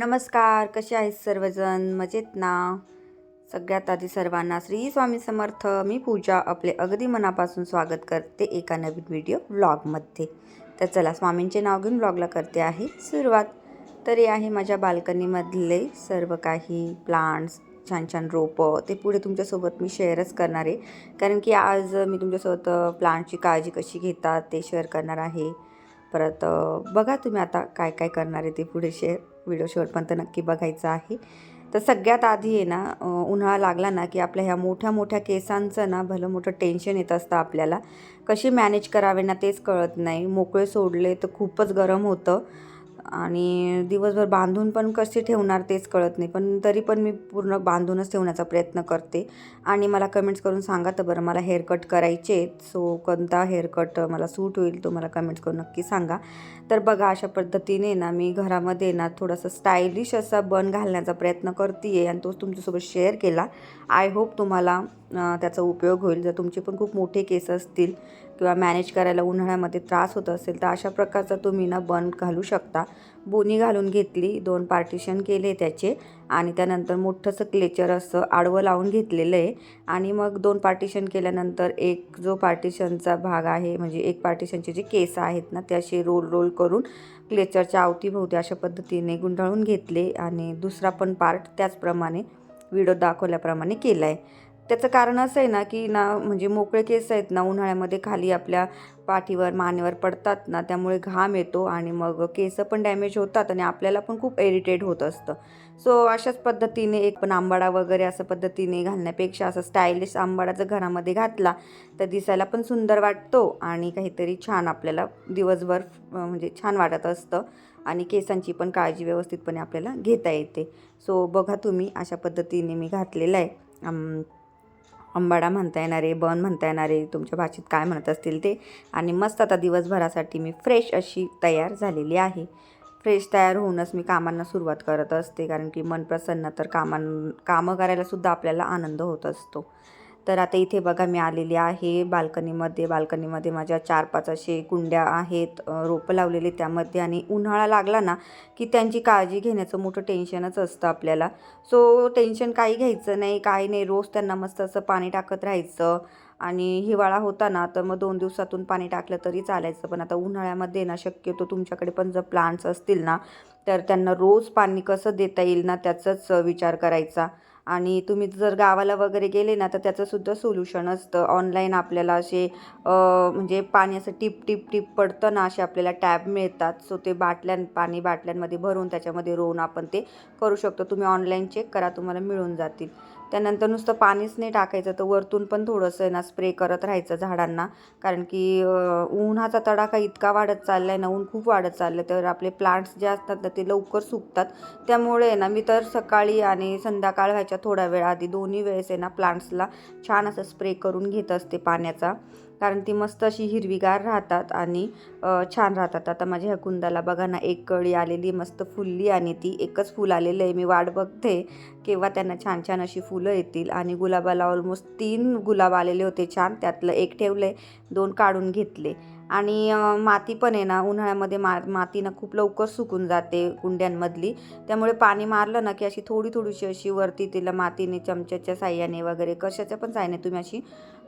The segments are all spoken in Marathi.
नमस्कार कसे आहेत सर्वजण? मजेत ना? सगळ्यात आधी सर्वांना श्री स्वामी समर्थ. मी पूजा आपले अगदी मनापासून स्वागत करते एका नवीन व्हिडिओ व्लॉगमध्ये तर चला स्वामींचे नाव घेऊन व्लॉगला करते आहे सुरुवात. तर हे आहे माझ्या बाल्कनीमधले सर्व काही प्लांट्स छान छान रोपं. ते पुढे तुमच्यासोबत मी शेअरच करणार आहे. कारण की आज मी तुमच्यासोबत प्लांटची काळजी कशी घेतात ते शेअर करणार आहे. परत बघा तुम्ही आता काय काय करणार आहे ते पुढे शेअर व्हिडिओ शेवटपर्यंत नक्की बघायचं आहे. तर सगळ्यात आधी आहे ना उन्हाळा लागला ना की आपल्या ह्या मोठ्या मोठ्या केसांचं ना भलं मोठं टेन्शन येत असतं आपल्याला. कशी मॅनेज करावे ना तेच कळत नाही. मोकळे सोडले तर खूपच गरम होतं. आणि दिवसभर बांधून पण कसे ठेवणार तेच कळत नाही. पण तरी पण मी पूर्ण बांधूनच ठेवण्याचा प्रयत्न करते. आणि मला कमेंट्स करून सांगा तर बरं मला हेअरकट करायचे सो कोणता हेअरकट मला सूट होईल तो मला कमेंट्स करून नक्की सांगा. तर बघा अशा पद्धतीने ना मी घरामध्ये ना थोडासा स्टायलिश असा बन घालण्याचा प्रयत्न करते आहे आणि तोच तुमच्यासोबत शेअर केला. आय होप तुम्हाला त्याचा उपयोग होईल. जर तुमचे पण खूप मोठे केस असतील किंवा मॅनेज करायला उन्हाळ्यामध्ये त्रास होत असेल तर अशा प्रकारचा तुम्ही ना बन घालू शकता. बोनी घालून घेतली दोन पार्टिशन केले त्याचे आणि त्यानंतर मोठंसं क्लेचर असं आडवं लावून घेतलेलं आहे. आणि मग दोन पार्टिशन केल्यानंतर एक जो पार्टिशनचा भाग आहे म्हणजे एक पार्टिशनचे जे केस आहेत ना ते असे रोल रोल करून क्लेचरच्या अवतीभोवती अशा पद्धतीने गुंडाळून घेतले आणि दुसरा पण पार्ट त्याचप्रमाणे व्हिडिओ दाखवल्याप्रमाणे केला आहे त्याचं कारण असं आहे ना की ना म्हणजे मोकळे केस आहेत ना उन्हाळ्यामध्ये खाली आपल्या पाठीवर मानेवर पडतात ना त्यामुळे घाम येतो आणि मग केस पण डॅमेज होतात आणि आपल्याला पण खूप इरिटेट होत असतं. सो अशाच पद्धतीने एक पण आंबाडा वगैरे असं पद्धतीने घालण्यापेक्षा असं स्टायलिश आंबाडा जर घरामध्ये घातला तर दिसायला पण सुंदर वाटतो आणि काहीतरी छान आपल्याला दिवसभर म्हणजे छान वाटत असतं. आणि केसांची पण काळजी व्यवस्थितपणे आपल्याला घेता येते. सो बघा तुम्ही अशा पद्धतीने मी घातलेला आहे. आम- म्हणता येणार आहे बन म्हणता येणारे तुमच्या भाषेत काय म्हणत असतील ते. आणि मस्त आता दिवसभरासाठी मी फ्रेश अशी तयार झालेली आहे. फ्रेश तयार होऊनच मी कामांना सुरुवात करत असते कारण की मन प्रसन्न तर कामां कामं करायलासुद्धा आपल्याला आनंद होत असतो. तर आता इथे बघा मी आलेली आहे. बाल्कनीमध्ये बाल्कनीमध्ये माझ्या चार पाच असे कुंड्या आहेत रोपं लावलेली त्यामध्ये आणि उन्हाळा लागला ना की त्यांची काळजी घेण्याचं मोठं टेन्शनच असतं आपल्याला. सो टेन्शन काही घ्यायचं नाही काही नाही. रोज त्यांना मस्त असं पाणी टाकत राहायचं आणि हिवाळा होता ना तर मग दोन दिवसातून पाणी टाकलं तरी चालायचं. पण आता उन्हाळ्यामध्ये ना शक्यतो तुमच्याकडे पण जर प्लांट्स असतील ना तर त्यांना रोज पाणी कसं देता येईल ना त्याचाच विचार करायचा. आणि तुम्ही जर गावाला वगैरे गेले ना तर त्याचंसुद्धा सोल्युशन असतं. ऑनलाईन आपल्याला असे म्हणजे पाणी असं टिप टिप टिप पडतं ना असे आपल्याला टॅब मिळतात. सो ते बाटल्यां पाणी बाटल्यांमध्ये भरून त्याच्यामध्ये रोवून आपण ते करू शकतो. तुम्ही ऑनलाईन चेक करा तुम्हाला मिळून जातील. त्यानंतर नुसतं पाणीच नाही टाकायचं तर वरतून पण थोडंसं आहे ना स्प्रे करत राहायचं झाडांना. कारण की उन्हाचा तडाखा इतका वाढत चालला आहे ना ऊन खूप वाढत चाललं तर आपले प्लांट्स जे असतात ना ते लवकर सुकतात. त्यामुळे आहे ना मी तर सकाळी आणि संध्याकाळ व्हायच्या थोड्या वेळ आधी दोन्ही वेळेस आहे ना प्लांट्सला छान असं स्प्रे करून घेत असते पाण्याचा. कारण ती मस्त अशी हिरवीगार राहतात आणि छान राहतात. आता माझ्या ह्या कुंदाला बघा ना एक कळी आलेली मस्त फुलली आणि ती एकच फुल आलेलं आहे. मी वाट बघते केव्हा त्यांना छान छान अशी फुलं येतील. आणि गुलाबाला ऑलमोस्ट तीन गुलाब आलेले होते छान. त्यातलं एक ठेवलं आहे दोन काढून घेतले. आणि माती पण आहे ना उन्हाळ्यामध्ये मा माती ना खूप लवकर सुकून जाते कुंड्यांमधली. त्यामुळे पाणी मारलं ना की अशी थोडी थोडीशी अशी वरती तिला मातीने चमच्याच्या साह्याने वगैरे कशाच्या पण साह्याने तुम्ही अशी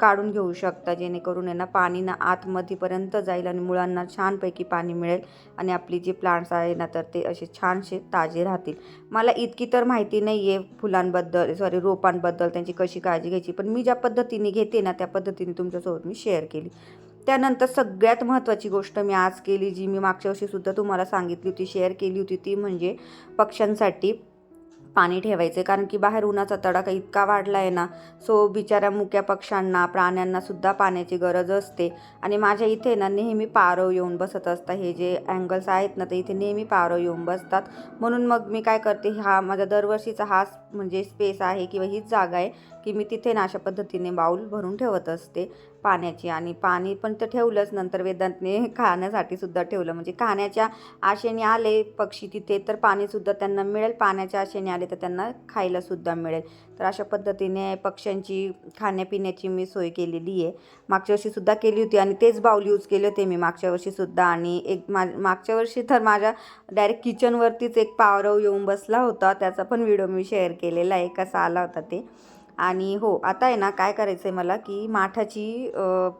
काढून घेऊ शकता. जेणेकरून आहे ना पाणी ना आतमध्येपर्यंत जाईल आणि मुळांना छानपैकी पाणी मिळेल आणि आपली जी प्लांट्स आहे ना तर ते असे छानसे ताजे राहतील. मला इतकी तर माहिती नाही आहे फुलांबद्दल सॉरी रोपांबद्दल त्यांची कशी काळजी घ्यायची पण मी ज्या पद्धतीने घेते ना त्या पद्धतीने तुमच्यासोबत मी शेअर केली. त्यानंतर सगळ्यात महत्त्वाची गोष्ट मी आज केली जी मी मागच्या वर्षीसुद्धा तुम्हाला सांगितली होती शेअर केली होती ती म्हणजे पक्ष्यांसाठी पाणी ठेवायचं. कारण की बाहेर उन्हाचा तडाखा इतका वाढला आहे ना सो बिचाऱ्या मुक्या पक्ष्यांना प्राण्यांनासुद्धा पाण्याची गरज असते. आणि माझ्या इथे ना नेहमी पारव येऊन बसत असतात. हे जे अँगल्स आहेत ना तर इथे नेहमी पारव येऊन बसतात. म्हणून मग मी काय करते हा माझा दरवर्षीचा हा म्हणजे स्पेस आहे किंवा हीच जागा आहे की मी तिथे ना अशा पद्धतीने बाऊल भरून ठेवत असते. पाण्याची आणि पाणी पण तर ठेवलंच नंतर वेदांतने खाण्यासाठी सुद्धा ठेवलं. म्हणजे खाण्याच्या आशेने आले पक्षी तिथे तर पाणीसुद्धा त्यांना मिळेल. पाण्याच्या आशेने आले तर त्यांना खायला सुद्धा मिळेल. तर अशा पद्धतीने पक्ष्यांची खाण्यापिण्याची मी सोय केलेली आहे. मागच्या वर्षीसुद्धा केली होती आणि तेच बाऊल यूज केले होते मी मागच्या वर्षीसुद्धा आणि एक मा मागच्या वर्षी तर माझ्या डायरेक्ट किचनवरतीच एक पावरव येऊन बसला होता. त्याचा पण व्हिडिओ मी शेअर केलेला आहे कसा आला होता ते. आणि हो आता आहे ना काय करायचं आहे मला की माठाची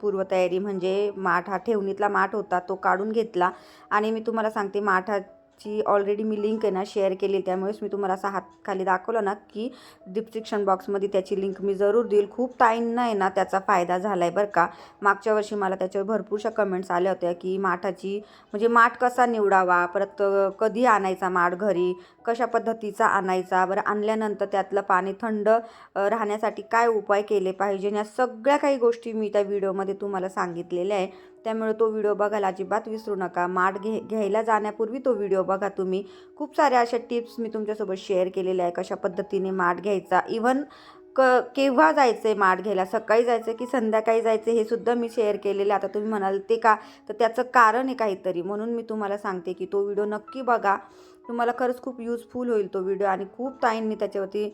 पूर्वतयारी म्हणजे माठ हा ठेवणीतला माठ होता तो काढून घेतला. आणि मी तुम्हाला सांगते माठा ची ऑलरेडी मी लिंक आहे ना शेअर केली त्यामुळेच मी तुम्हाला असा हात खाली दाखवला ना की डिस्क्रिप्शन बॉक्समध्ये त्याची लिंक मी जरूर देईल. खूप ताईंना आहे ना त्याचा फायदा झाला आहे बरं का. मागच्या वर्षी मला त्याच्यावर भरपूरशा कमेंट्स आल्या होत्या की माठाची म्हणजे माठ कसा निवडावा परत कधी आणायचा माठ घरी कशा पद्धतीचा आणायचा बरं आणल्यानंतर त्यातलं पाणी थंड राहण्यासाठी काय उपाय केले पाहिजे या सगळ्या काही गोष्टी मी त्या व्हिडिओमध्ये तुम्हाला सांगितलेल्या आहे. त्यामुळे तो व्हिडिओ बघायला अजिबात विसरू नका. माठ घे घ्यायला जाण्यापूर्वी तो व्हिडिओ बघा तुम्ही. खूप साऱ्या अशा टिप्स मी तुमच्यासोबत शेअर केलेल्या आहे कशा पद्धतीने माठ घ्यायचा? इवन क केव्हा जायचं आहे माठ घ्यायला? सकाळी जायचं की संध्याकाळी जायचं हे सुद्धा मी शेअर केलेलं आहे. आता तुम्ही म्हणाल ते का? तर त्याचं कारण आहे काहीतरी. म्हणून मी तुम्हाला सांगते की तो व्हिडिओ नक्की बघा. तुम्हाला खरंच खूप यूजफुल होईल तो व्हिडिओ आणि खूप ताईंनी त्याच्यावरती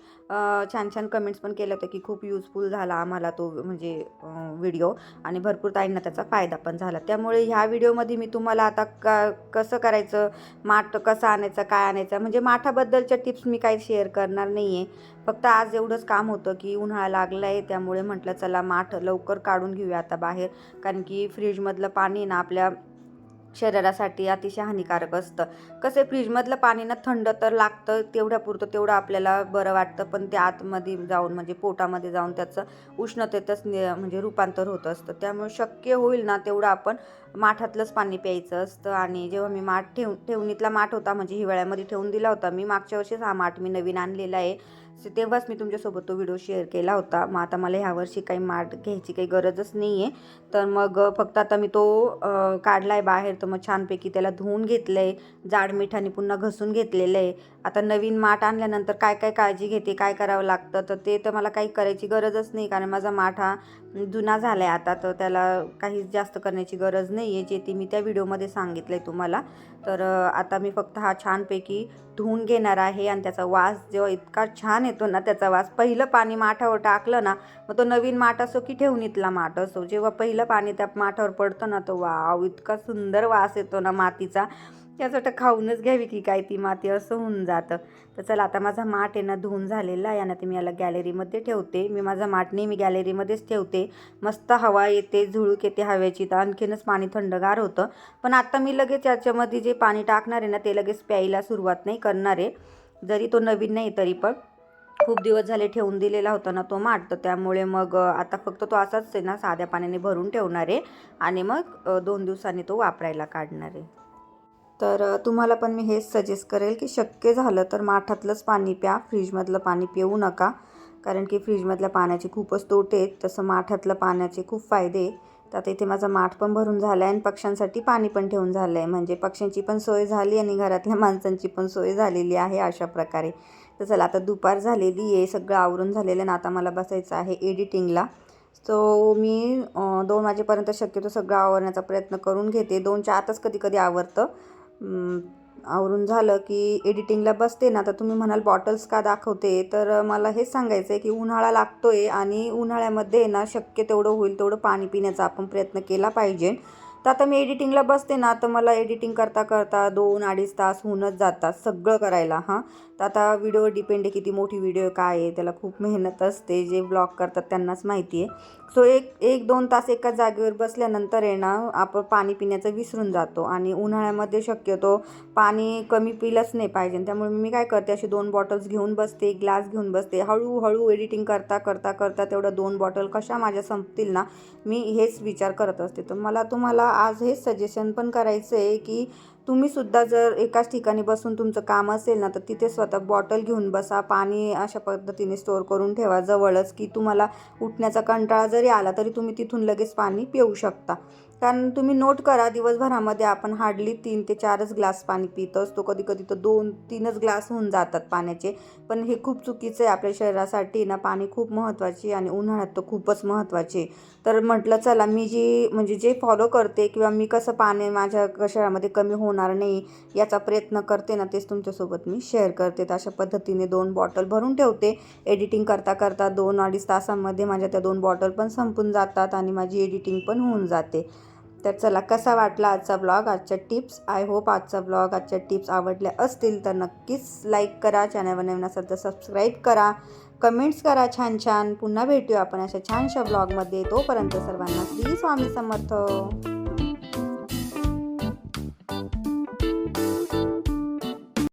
छान छान कमेंट्स पण केल्या होत्या की खूप यूजफुल झाला आम्हाला तो म्हणजे व्हिडिओ आणि भरपूर ताईंना त्याचा फायदा पण झाला. त्यामुळे ह्या व्हिडिओमध्ये मी तुम्हाला आता का कसं करायचं माठ कसं आणायचं काय आणायचं म्हणजे माठाबद्दलच्या टिप्स मी काही शेअर करणार नाही आहे फक्त आज एवढंच काम होतं की उन्हाळा लागला आहे त्यामुळे म्हटलं चला माठ लवकर काढून घेऊया आता बाहेर. कारण की फ्रीजमधलं पाणी ना आपल्या शरीरासाठी अतिशय हानिकारक असतं. कसं फ्रीजमधलं पाणी ना थंड तर लागतं तेवढ्यापुरतं तेवढं आपल्याला बरं वाटतं पण ते आतमध्ये जाऊन म्हणजे पोटामध्ये जाऊन त्याचं उष्णतेतच म्हणजे रूपांतर होत असतं. त्यामुळे शक्य होईल ना तेवढं आपण माठातलंच पाणी प्यायचं असतं. आणि जेव्हा मी माठ ठेव ठेवणीतला माठ होता म्हणजे हिवाळ्यामध्ये ठेवून दिला होता मी मागच्या वर्षीच हा माठ मी नवीन आणलेला आहे. सो तेव्हाच मी तुमच्यासोबत तो व्हिडिओ शेअर केला होता. मग आता मला ह्या वर्षी काही माठ घ्यायची काही गरजच नाही आहे तर मग फक्त आता मी तो काढला आहे बाहेर. तर मग छानपैकी त्याला धुवून घेतलं आहे जाड मिठाने पुन्हा घसून घेतलेलं आहे आता नवीन माठ आणल्यानंतर काय काय काळजी घेते काय करावं लागतं? तर ते तर मला काही करायची गरजच नाही. कारण माझा माठ हा म्हणजे जुना झाला आहे आता तर त्याला काहीच जास्त करण्याची गरज नाही आहे जे ते मी त्या व्हिडिओमध्ये सांगितलं आहे तुम्हाला. तर आता मी फक्त हा छानपैकी धुवून घेणार आहे आणि त्याचा वास जेव्हा इतका छान येतो ना त्याचा वास. पहिलं पाणी माठावर टाकलं ना मग तो नवीन माठ असो की ठेवणीतला माठ असो जेव्हा पहिलं पाणी त्या माठावर पडतं ना तो वाव इतका सुंदर वास येतो ना मातीचा. त्यासाठी खाऊनच घ्यावी की काय ती माती असं होऊन जातं. तर चला आता माझा माठ आहे ना धुवून झालेला आहे. आणि ते मी याला गॅलरीमध्ये ठेवते. मी माझा माठ नेहमी गॅलरीमध्येच ठेवते. मस्त हवा येते झुळूक येते हवेची. तर आणखीनच पाणी थंडगार होतं. पण आता मी लगेच याच्यामध्ये जे पाणी टाकणार आहे ना ते लगेच प्यायला सुरुवात नाही करणार आहे. जरी तो नवीन नाही तरी पण. खूप दिवस झाले ठेवून दिलेला होता ना तो माठ. तर त्यामुळे मग आता फक्त तो असाच आहे ना साध्या पाण्याने भरून ठेवणार आहे. आणि मग दोन दिवसांनी तो वापरायला काढणार आहे. तर तुम्हाला पण मी हेच सजेस्ट करेल की शक्य झालं तर माठातलंच पाणी प्या फ्रीजमधलं पाणी पिऊ नका. कारण की फ्रीजमधल्या पाण्याचे खूपच तोटे आहेत. तसं माठातलं पाण्याचे खूप फायदे तर आता इथे माझा माठ पण भरून झाला आहे आणि पक्ष्यांसाठी पाणी पण ठेवून झालं आहे म्हणजे पक्ष्यांची पण सोय झाली आणि घरातल्या माणसांची पण सोय झालेली आहे अशा प्रकारे. तर चला आता दुपार झालेली आहे. सगळं आवरून झालेलं आहे आणि आता मला बसायचं आहे एडिटिंगला. सो मी दोन वाजेपर्यंत शक्यतो सगळं आवरण्याचा प्रयत्न करून घेते. दोनच्या आतच कधी कधी आवरतं. आवरून झालं की एडिटिंगला बसते ना तर तुम्ही म्हणाल बॉटल्स का दाखवते? तर मला हेच सांगायचं आहे की उन्हाळा लागतो आहे आणि उन्हाळ्यामध्ये ना शक्य तेवढं होईल तेवढं पाणी पिण्याचा आपण प्रयत्न केला पाहिजे. तर आता मी एडिटिंगला बसते ना तर मला एडिटिंग करता करता दोन अडीच तास होऊनच जातात सगळं करायला हां. तर आता व्हिडिओवर डिपेंड आहे किती मोठी व्हिडिओ काय आहे त्याला खूप मेहनत असते जे ब्लॉग करतात त्यांनाच माहिती आहे. सो एक एक दोन तास एका जागेवर बसल्यानंतर आहे ना आपण पाणी पिण्याचं विसरून जातो आणि उन्हाळ्यामध्ये शक्यतो पाणी कमी पिलंच नाही पाहिजे. त्यामुळे मी काय करते अशी दोन बॉटल्स घेऊन बसते ग्लास घेऊन बसते. हळूहळू एडिटिंग करता करता करता तेवढं दोन बॉटल कशा माझ्या संपतील ना मी हेच विचार करत असते. तर मला तुम्हाला आज हेच सजेशन पण करायचं आहे की तुम्ही सुद्धा जर एकाच ठिकाणी बसून तुमचं काम असेल ना तर तिथे स्वतः बॉटल घेऊन बसा पाणी अशा पद्धतीने स्टोअर करून ठेवा जवळच की तुम्हाला उठण्याचा कंटाळा जरी आला तरी तुम्ही तिथून लगेच पाणी पिऊ शकता. कारण तुम्ही नोट करा दिवसभरामध्ये आपण हार्डली तीन ते चारच ग्लास पाणी पित असतो कधी कधी तर दोन तीनच ग्लास होऊन जातात पाण्याचे. पण हे खूप चुकीचं आहे. आपल्या शरीरासाठी ना पाणी खूप महत्त्वाचे आणि उन्हाळ्यात तर खूपच महत्त्वाचे तर म्हटलं चला मी जी म्हणजे जे फॉलो करते किंवा मी कसं पाणी माझ्या शरीरामध्ये कमी होणार नाही याचा प्रयत्न करते ना तेच तुमच्यासोबत मी शेअर करते. तर अशा पद्धतीने दोन बॉटल भरून ठेवते. एडिटिंग करता करता दोन अडीच तासामध्ये माझ्या त्या दोन बॉटल पण संपून जातात आणि माझी एडिटिंग पण होऊन जाते. तर चला कसा वाटला आजचा ब्लॉग आजच्या टिप्स आय होप आजचा ब्लॉग आजच्या टिप्स आवडल्या असतील तर नक्कीच लाईक करा. चॅनलवर नवीन असाल तर सबस्क्राईब करा. कमेंट्स करा छान छान. पुन्हा भेटूया आपण अशा छानशा ब्लॉगमध्ये तोपर्यंत सर्वांना श्री स्वामी समर्थ.